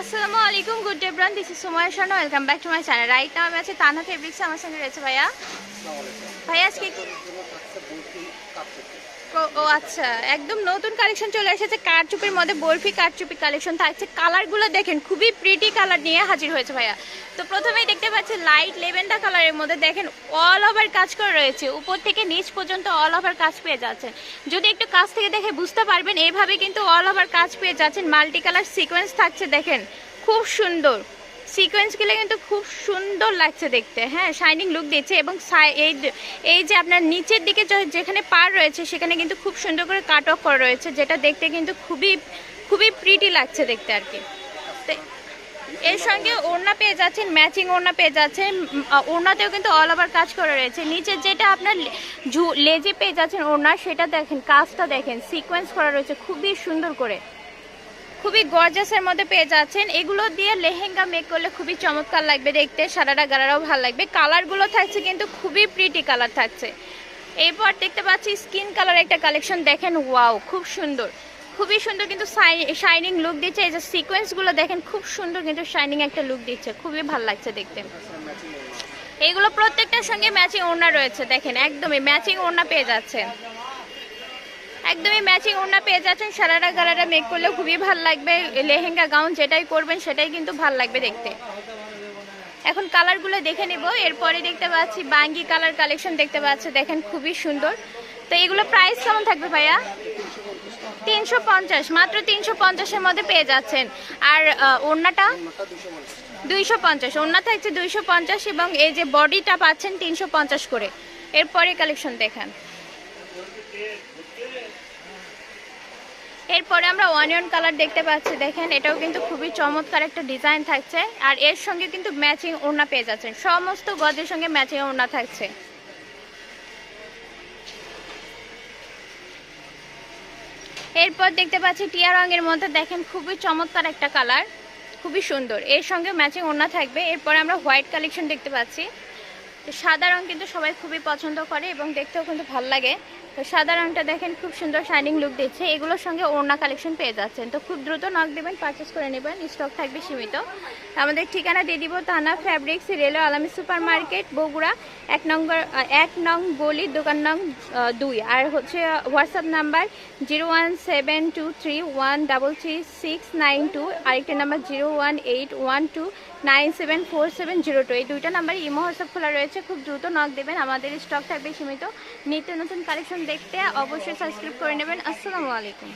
আসসালামু আলাইকুম good day bran this is Sumoy Sharma welcome back to my channel right now আমি আছি তানা ফেব্রিক্স আমার সঙ্গে রয়েছে ভাইয়া। ভাইয়া, আজকে ও আচ্ছা। একদম নতুন কালেকশন চলে এসেছে। কারচুপির মধ্যে বরফি কারচুপি কালেকশন থাকছে কালারগুলো দেখেন, খুবই প্রিটি কালার নিয়ে হাজির হয়েছে ভাইয়া। তো প্রথমেই দেখতে পাচ্ছি লাইট লেভেন্ডা কালারের মধ্যে দেখেন অল ওভার কাজ করে রয়েছে। উপর থেকে নিচ পর্যন্ত অল ওভার কাজ পেয়ে যাচ্ছেন। যদি একটু কাছ থেকে দেখে বুঝতে পারবেন এইভাবে কিন্তু অল ওভার কাজ পেয়ে যাচ্ছেন। মাল্টি কালার সিকোয়েন্স থাকছে, দেখেন, খুব সুন্দর। সিকোয়েন্সগুলো কিন্তু খুব সুন্দর লাগছে দেখতে হ্যাঁ শাইনিং লুক দিচ্ছে এবং এই এই যে আপনার নিচের দিকে যেখানে পার রয়েছে, সেখানে কিন্তু খুব সুন্দর করে কাট অফ করা রয়েছে, যেটা দেখতে কিন্তু খুবই খুবই প্রিটি লাগছে দেখতে আর কি। এর সঙ্গে ওড়না পেয়ে যাচ্ছেন ম্যাচিং ওড়না পেয়ে যাচ্ছেন। ওড়নাতেও কিন্তু অল ওভার কাজ করে রয়েছে। নিচে যেটা আপনার লেজে পেয়ে যাচ্ছেন ওড়না, সেটা দেখেন, কাজটা দেখেন সিকোয়েন্স করা রয়েছে খুবই সুন্দর করে। খুবই গর্জাসের মধ্যে পেয়ে যাচ্ছেন। এগুলো দিয়ে লেহেঙ্গা মেক করলে খুবই চমৎকার লাগবে, দেখতে, সারাটা গারারাও ভালো লাগবে। কালারগুলো থাকছে কিন্তু খুবই প্রিটি কালার থাকছে। এরপর দেখতে পাচ্ছি স্কিন কালার একটা কালেকশন দেখেন ওয়াও খুব সুন্দর। খুবই সুন্দর কিন্তু শাইনিং লুক দিচ্ছে। এই যে সিকোয়েন্সগুলো দেখেন, খুব সুন্দর কিন্তু শাইনিং একটা লুক দিচ্ছে। খুবই ভালো লাগছে দেখতে। এগুলো প্রত্যেকটার সঙ্গে ম্যাচিং ওড়না রয়েছে, দেখেন। একদমই ম্যাচিং ওড়না পেয়ে যাচ্ছেন একদমই ম্যাচিং ওড়না পেয়ে যাচ্ছেন। সারারা গারারা মেক করলে খুবই ভালো লাগবে। লেহেঙ্গা গাউন যেটাই করবেন সেটাই কিন্তু ভালো লাগবে দেখতে। এখন কালারগুলো দেখে নেব। এরপরে দেখতে পাচ্ছি বাঙ্গি কালার কালেকশন দেখতে পাচ্ছি। দেখেন খুবই সুন্দর। তো এগুলো প্রাইস কেমন থাকবে ভাইয়া? তিনশো পঞ্চাশ, মাত্র তিনশো পঞ্চাশের মধ্যে পেয়ে যাচ্ছেন। আর ওড়নাটা? দুইশো পঞ্চাশ, ওড়না থাকছে দুইশো পঞ্চাশ এবং এই যে বডিটা পাচ্ছেন তিনশো পঞ্চাশ করে। এরপরে কালেকশন দেখান। এরপরে আমরা অনিয়ন কালার দেখতে পাচ্ছি, দেখেন, এটাও কিন্তু খুবই চমৎকার একটা ডিজাইন থাকছে। আর এর সঙ্গে কিন্তু ম্যাচিং ওড়না পেয়ে যাচ্ছেন। সমস্ত গজের সঙ্গে ম্যাচিং ওড়না থাকছে। এরপর দেখতে পাচ্ছি টিয়া রঙের মধ্যে দেখেন খুবই চমৎকার একটা কালার, খুবই সুন্দর। এর সঙ্গে ম্যাচিং ওনা থাকবে। এরপর আমরা হোয়াইট কালেকশন দেখতে পাচ্ছি। তো সাদা রং কিন্তু সবাই খুবই পছন্দ করে এবং দেখতেও কিন্তু ভালো লাগে। তো সাদা রংটা দেখেন খুব সুন্দর শাইনিং লুক দিচ্ছে। এগুলোর সঙ্গে ওড়না কালেকশন পেয়ে যাচ্ছেন। তো খুব দ্রুত নক দেবেন পারচেস করে নেবেন স্টক থাকবে সীমিত। আমাদের ঠিকানা দিয়ে দিব তানা ফ্যাব্রিক্স রেলওয়ে আলামী সুপার মার্কেট বগুড়া, এক নম্বর এক নং গলি, দোকান নং দুই। আর হচ্ছে WhatsApp number zero one seven two three one double three six nine two আরেকটা number zero one eight one two nine seven four seven zero two. এই দুইটা নাম্বার ইমো হোয়াটসঅ্যাপ খোলা রয়েছে। খুব দ্রুত নক দেবেন। আমাদের স্টক থাকবে সীমিত। নিত্য নতুন কালেকশন দেখতে অবশ্যই সাবস্ক্রাইব করে নেবেন। আসসালামু আলাইকুম।